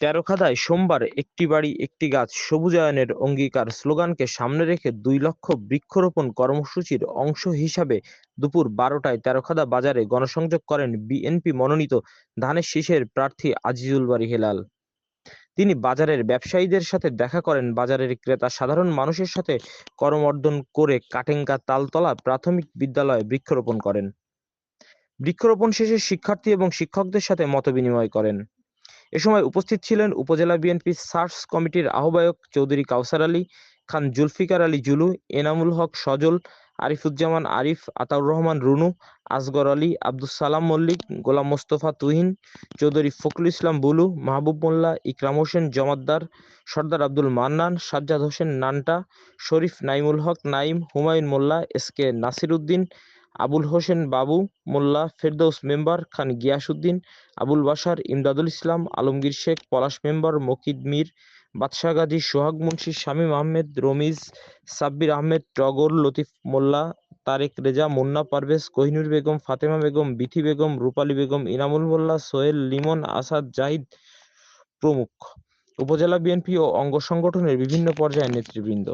তেরোখাদায় সোমবার একটি বাড়ি, একটি গাছ সবুজায়নের অঙ্গীকার স্লোগানকে সামনে রেখে দুই লক্ষ বৃক্ষরোপণ কর্মসূচির অংশ হিসাবে দুপুর বারোটায় তেরোখাদা বাজারে গণসংযোগ করেন বিএনপি মনোনীত ধানের শীষের প্রার্থী আজিজুল বারী হেলাল। তিনি বাজারের ব্যবসায়ীদের সাথে দেখা করেন। বাজারের ক্রেতা সাধারণ মানুষের সাথে করমর্দন করে কাটেঙ্কা তালতলা প্রাথমিক বিদ্যালয়ে বৃক্ষরোপণ করেন। বৃক্ষরোপণ শেষে শিক্ষার্থী এবং শিক্ষকদের সাথে মতবিনিময় করেন। এ সময় উপস্থিত ছিলেন উপজেলা বিএনপি সার্চ কমিটির আহ্বায়ক Chowdhury Kawsar Ali, Khan Zulfikar Ali Zulu, Enamul Haque Sajal, Arifuzzaman Arif, Ataur Rahman Runu, Asgar Ali, Abdus Salam Mallik, Golam Mostafa Tuhin, Chowdhury Fakhrul Islam Bulu, Mahbub Molla, Ikram Hossain Jamaddar, Sardar Abdul Mannan, Sajjad Hossain Nanta, Sharif Naimul Haque Naim, Humayun Molla, S K Nasir Uddin Abul Hossain Babu, Molla Ferdous member Khan Giasuddin, Abul Bashar Imdadul Islam, Alamgir Sheikh Palash member Mokid Mir, Badshah Gazi Sohag Munshi, Shamim Ahmed Ramiz, Sabbir Ahmed টগর, লতিফ মোল্লা, তারেক রেজা, মুন্না পারভেজ, কোহিনুর বেগম, ফাতেমা বেগম, বিথি বেগম, রূপালী বেগম, ইনামুল মোল্লা, সোহেল লিমন, আসাদ জাহিদ প্রমুখ। উপজেলা BNP ও অঙ্গ সংগঠনের বিভিন্ন পর্যায়ের নেতৃবৃন্দ।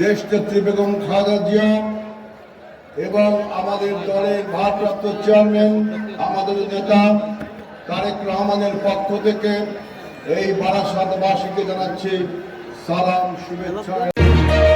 দেশনেত্রী বেগম খালেদা জিয়া এবং আমাদের দলের ভারপ্রাপ্ত চেয়ারম্যান, আমাদের নেতা তারেক রহমানের পক্ষ থেকে এই বারাসাতবাসীকে জানাচ্ছি সালাম, শুভেচ্ছা।